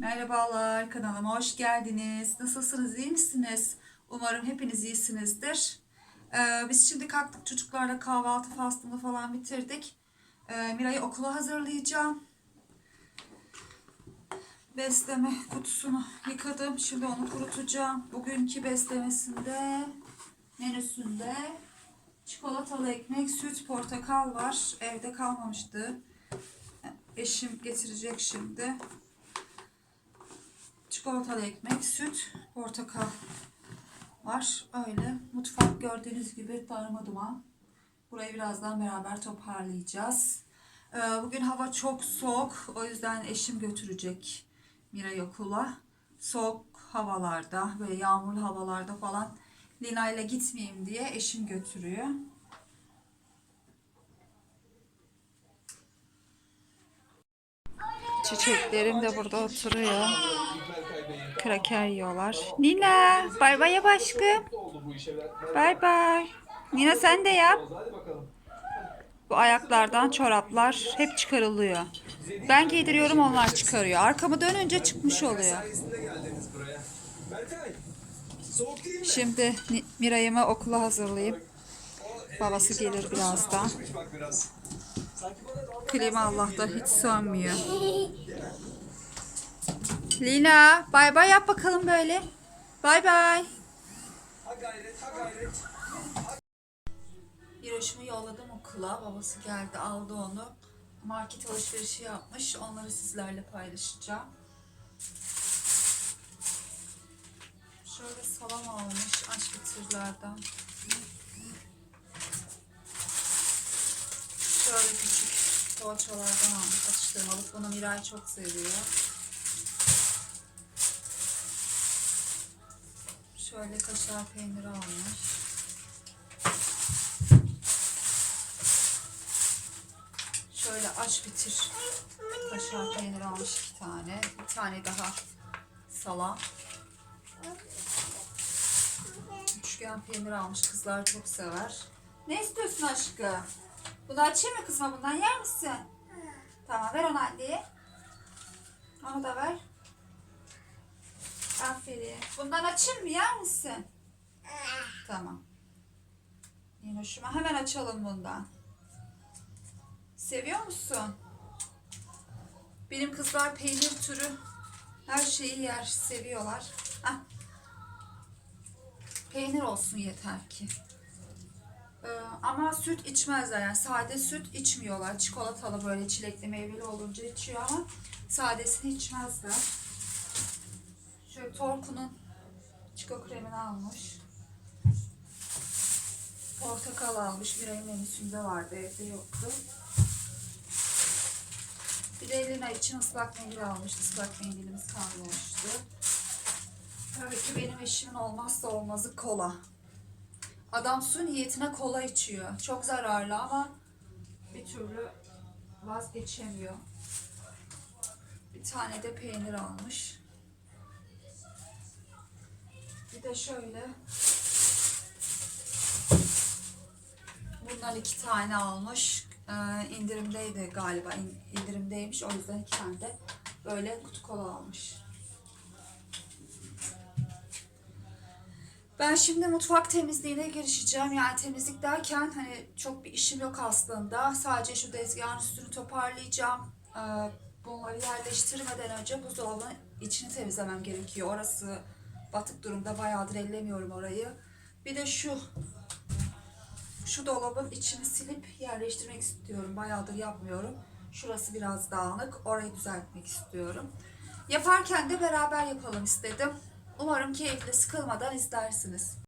Merhabalar kanalıma hoş geldiniz. Nasılsınız iyi misiniz? Umarım hepiniz iyisinizdir. Ee, biz şimdi kalktık çocuklarla kahvaltı faslını falan bitirdik. Ee, Mira'yı okula hazırlayacağım. Besleme kutusunu yıkadım. Şimdi onu kurutacağım. Bugünkü beslemesinde menüsünde çikolatalı ekmek, süt, portakal var. Evde kalmamıştı. Eşim getirecek şimdi. Çikolatalı ekmek, süt, portakal var. Öyle. Mutfak gördüğünüz gibi darma duman. Burayı birazdan beraber toparlayacağız. Ee, Bugün hava çok soğuk. O yüzden eşim götürecek Mira'yı okula. Soğuk havalarda, böyle yağmurlu havalarda falan Lina ile gitmeyeyim diye eşim götürüyor. Çiçeklerim de burada oturuyor. Kraker yiyorlar. Nina, bay bay yap aşkım. Bay bay. Nina sen de yap. Bu ayaklardan çoraplar hep çıkarılıyor. Ben giydiriyorum onlar çıkarıyor. Arkamı dönünce çıkmış oluyor. Şimdi Miray'ımı okula hazırlayıp babası gelir birazdan. Klima Allah'ta hiç sönmüyor. Lina bay bay yap bakalım böyle. Bay bay. ha gayret, ha gayret. Hiroş'umu yolladım okula. Babası geldi aldı onu. Market alışverişi yapmış. Onları sizlerle paylaşacağım. Şöyle salam almış aşk bitirlerden. Şöyle küçük poğaçalardan almış atıştırmalık. Bunu Miray çok seviyor. Şöyle kaşar peyniri almış. Şöyle aç bitir. Kaşar peynir almış iki tane. Bir tane daha salam. Üçgen peynir almış. Kızlar çok sever. Ne istiyorsun aşkım? Bunu açayım mı kızma? Bundan yer misin? Tamam ver onu anneye. Onu da ver. Aferin. Bundan açayım mı? Yer misin? Tamam. Yine hoşuma. Hemen açalım bundan. Seviyor musun? Benim kızlar peynir türü her şeyi yer, seviyorlar. Ah. Peynir olsun yeter ki. Ee, ama süt içmezler yani sade süt içmiyorlar. Çikolatalı böyle çilekli meyveli olunca içiyor ama sadesini içmezler. Şöyle Torku'nun çiko kremini almış. Portakal almış. Bir ayın menüsünde vardı evde yoktu. Bir de Elena için ıslak mendil almıştı. Islak mendilimiz kalmamıştı. Tabii ki benim eşimin olmazsa olmazı kola. Adam su niyetine kola içiyor. Çok zararlı ama bir türlü vazgeçemiyor. Bir tane de peynir almış. Bir de şöyle Bundan iki tane almış. Ee, indirimdeydi galiba. İn- indirimdeymiş. O yüzden iki tane de böyle kutu kola almış. Ben şimdi mutfak temizliğine girişeceğim. Yani temizlik derken hani çok bir işim yok aslında. Sadece şu tezgahın üstünü toparlayacağım. Ee, bunları yerleştirmeden önce buzdolabının içini temizlemem gerekiyor. Orası batık durumda. Bayağıdır ellemiyorum orayı. Bir de şu şu dolabın içini silip yerleştirmek istiyorum. Bayağıdır yapmıyorum. Şurası biraz dağınık. Orayı düzeltmek istiyorum. Yaparken de beraber yapalım istedim. Umarım keyifli, sıkılmadan izlersiniz.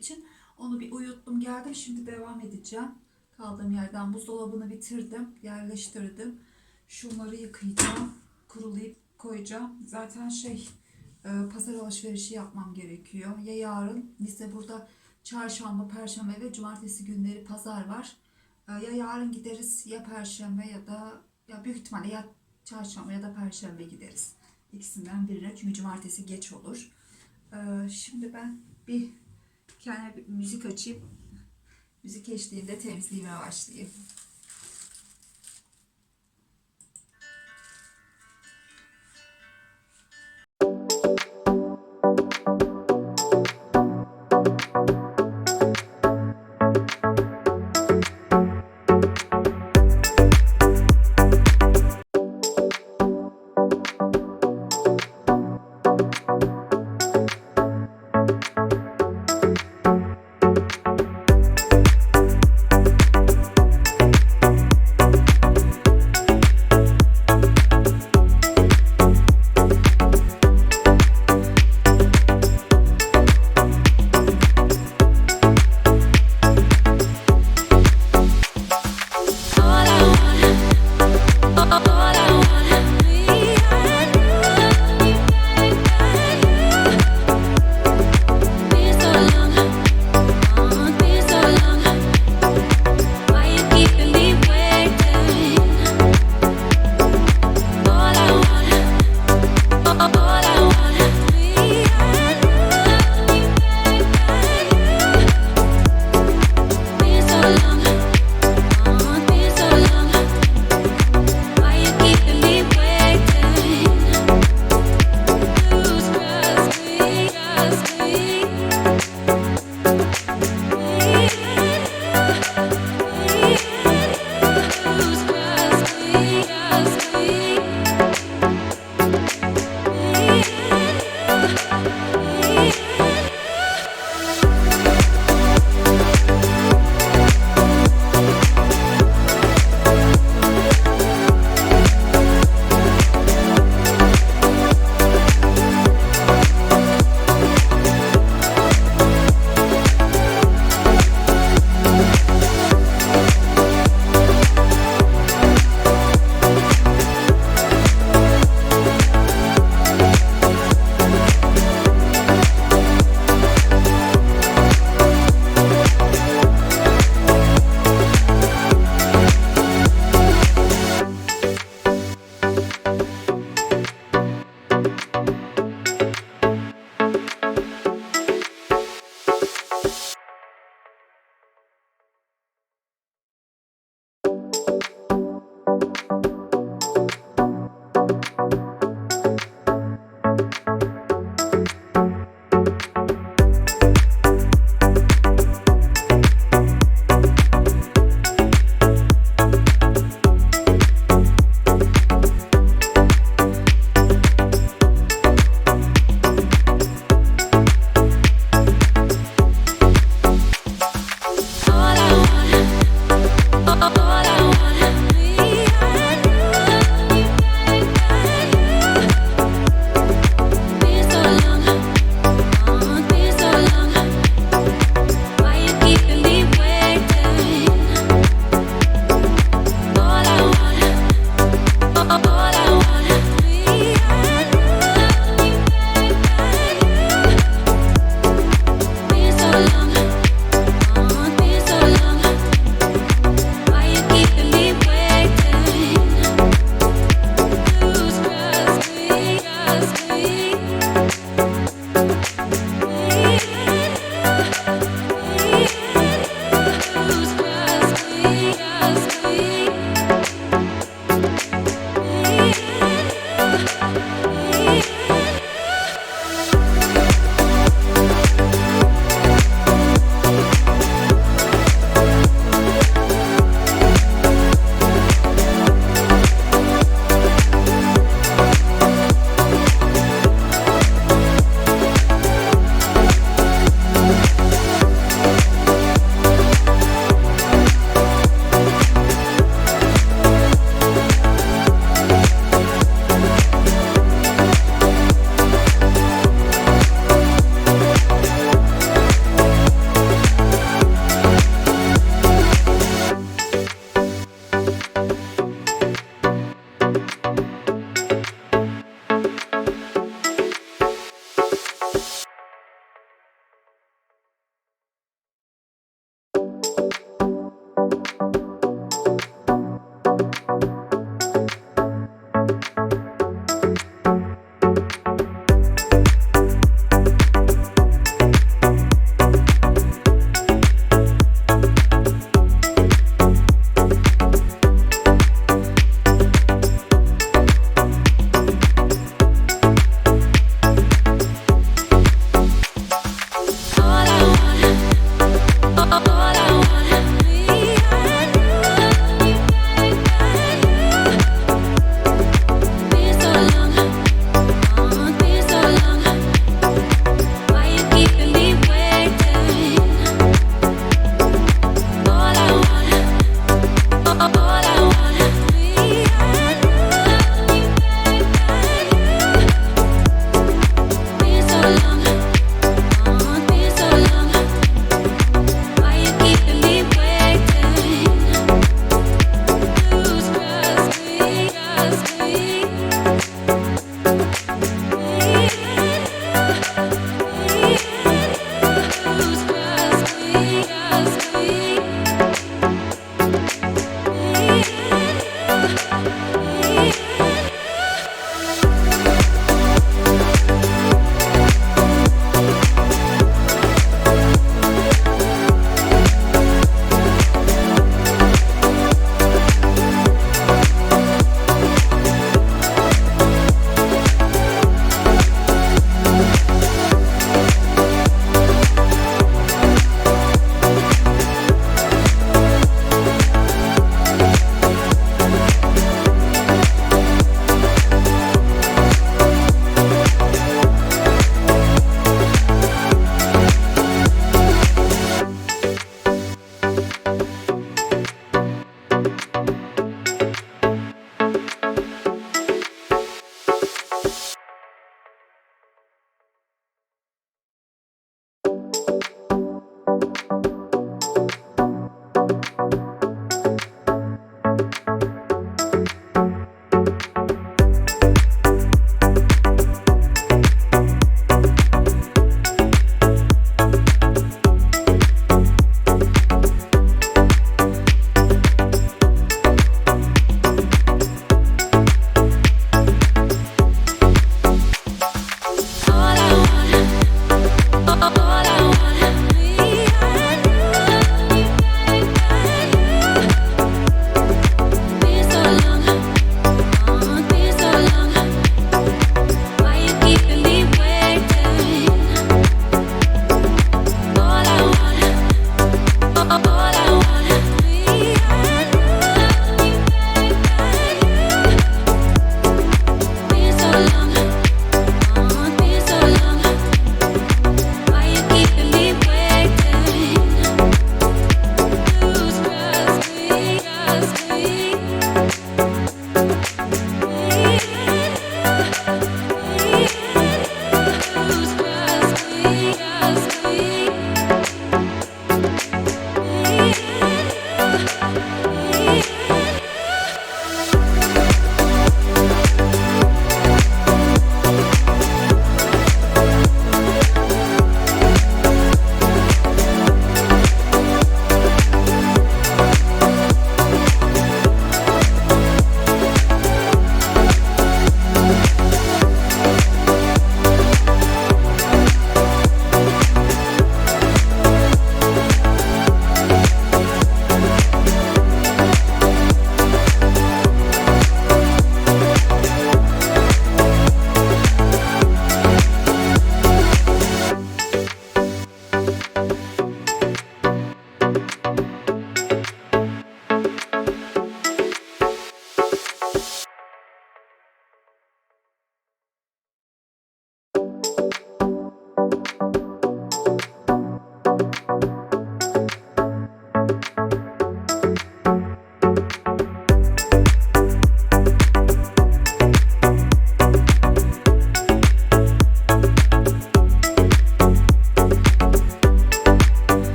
İçin. Onu bir uyuttum geldim. Şimdi devam edeceğim. Kaldığım yerden buzdolabını bitirdim. Yerleştirdim. Şunları yıkayacağım. Kurulayıp koyacağım. Zaten şey e, pazar alışverişi yapmam gerekiyor. Ya yarın bizde burada çarşamba, perşembe ve cumartesi günleri pazar var. E, ya yarın gideriz ya perşembe ya da ya büyük ihtimalle ya çarşamba ya da perşembe gideriz. İkisinden birine çünkü cumartesi geç olur. E, şimdi ben bir kendime müzik açayım. Müzik eşliğinde temizliğime başlayayım.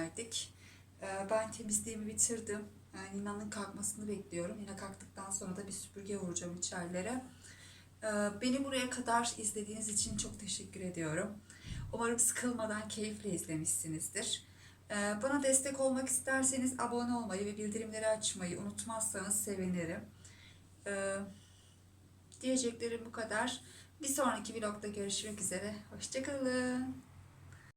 Verdik. Ee, ben temizliğimi bitirdim. Nina'nın kalkmasını bekliyorum. Nina kalktıktan sonra da bir süpürge vuracağım içerilere. Ee, beni buraya kadar izlediğiniz için çok teşekkür ediyorum. Umarım sıkılmadan keyifle izlemişsinizdir. Ee, bana destek olmak isterseniz abone olmayı ve bildirimleri açmayı unutmazsanız sevinirim. Diyeceklerim bu kadar. Bir sonraki vlogda görüşmek üzere. Hoşçakalın.